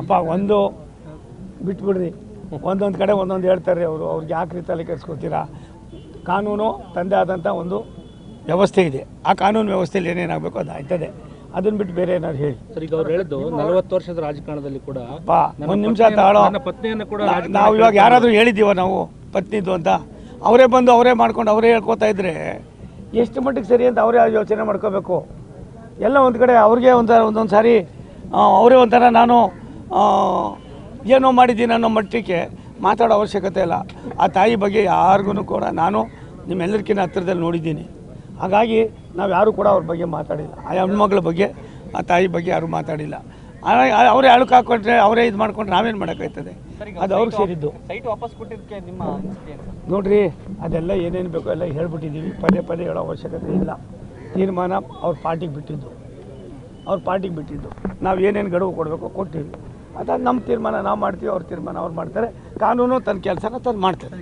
ಅಪ್ಪ ಒಂದು ಬಿಟ್ಬಿಡ್ರಿ. ಒಂದೊಂದು ಕಡೆ ಒಂದೊಂದು ಹೇಳ್ತಾರೆ ಅವರು. ಅವ್ರಿಗೆ ಯಾಕೆ ತಲೆ ಕೆಡಿಸ್ಕೊತೀರಾ? ಕಾನೂನು ತಂದೆ ಆದಂಥ ಒಂದು ವ್ಯವಸ್ಥೆ ಇದೆ. ಆ ಕಾನೂನು ವ್ಯವಸ್ಥೆಯಲ್ಲಿ ಏನೇನಾಗಬೇಕು ಅದು ಆಯ್ತದೆ. ಅದನ್ನ ಬಿಟ್ಟು ಬೇರೆ ಏನಾದ್ರು ಹೇಳಿ. ಸರ್ ಈಗ ಅವ್ರು ಹೇಳಿದ್ದು ನಲವತ್ತು ವರ್ಷದ ರಾಜಕಾರಣದಲ್ಲಿ ಕೂಡ ಅಪ್ಪ ಒಂದು ನಿಮಿಷ ತಾಳೋ. ಪತ್ನಿಯನ್ನು ಕೂಡ ನಾವು ಇವಾಗ ಯಾರಾದರೂ ಹೇಳಿದ್ದೀವ ನಾವು ಪತ್ನಿದು ಅಂತ? ಅವರೇ ಬಂದು ಅವರೇ ಮಾಡ್ಕೊಂಡು ಅವರೇ ಹೇಳ್ಕೊತಾ ಇದ್ರೆ ಎಷ್ಟು ಮಟ್ಟಿಗೆ ಸರಿ ಅಂತ ಅವರೇ ಯೋಚನೆ ಮಾಡ್ಕೋಬೇಕು? ಎಲ್ಲ ಒಂದು ಕಡೆ ಅವ್ರಿಗೆ ಒಂದು ಒಂದೊಂದು ಸಾರಿ ಅವರೇ ಒಂಥರ ನಾನು ಏನೋ ಮಾಡಿದ್ದೀನಿ ಅನ್ನೋ ಮಟ್ಟಕ್ಕೆ ಮಾತಾಡೋ ಅವಶ್ಯಕತೆ ಇಲ್ಲ. ಆ ತಾಯಿ ಬಗ್ಗೆ ಯಾರಿಗೂ ಕೂಡ ನಾನು ನಿಮ್ಮೆಲ್ಲರಿಗಿಂತ ಹತ್ತಿರದಲ್ಲಿ ನೋಡಿದ್ದೀನಿ. ಹಾಗಾಗಿ ನಾವು ಯಾರೂ ಕೂಡ ಅವ್ರ ಬಗ್ಗೆ ಮಾತಾಡಿಲ್ಲ. ಆ ಹೆಣ್ಮಗಳ ಬಗ್ಗೆ ಆ ತಾಯಿ ಬಗ್ಗೆ ಯಾರೂ ಮಾತಾಡಿಲ್ಲ. ಅವರೇ ಅಳುಕ ಹಾಕೊಂಡ್ರೆ ಅವರೇ ಇದು ಮಾಡ್ಕೊಂಡ್ರೆ ನಾವೇನು ಮಾಡೋಕ್ಕಾಯ್ತದೆ? ಅದು ಅವ್ರಿಗೆ ಸೇರಿದ್ದು. ಸೈಟ್ ವಾಪಸ್ ಕೊಟ್ಟಿದ್ದಕ್ಕೆ ನಿಮ್ಮ ಅನಿಸಿಕೆ ನೋಡ್ರಿ ಅದೆಲ್ಲ ಏನೇನು ಬೇಕೋ ಎಲ್ಲ ಹೇಳ್ಬಿಟ್ಟಿದ್ದೀವಿ. ಪದೇ ಪದೇ ಹೇಳೋ ಅವಶ್ಯಕತೆ ಇಲ್ಲ. ತೀರ್ಮಾನ ಅವ್ರ ಪಾರ್ಟಿಗೆ ಬಿಟ್ಟಿದ್ದು. ಅವ್ರ ಪಾರ್ಟಿಗೆ ಬಿಟ್ಟಿದ್ದು. ನಾವು ಏನೇನು ಗಡುವು ಕೊಡಬೇಕು ಕೊಟ್ಟಿವಿ ಅದಾದ ನಮ್ಮ ತೀರ್ಮಾನ ನಾವು ಮಾಡ್ತೀವಿ, ಅವ್ರ ತೀರ್ಮಾನ ಅವ್ರು ಮಾಡ್ತಾರೆ. ಕಾನೂನು ತನ್ನ ಕೆಲಸನ ತಂದು ಮಾಡ್ತಾರೆ.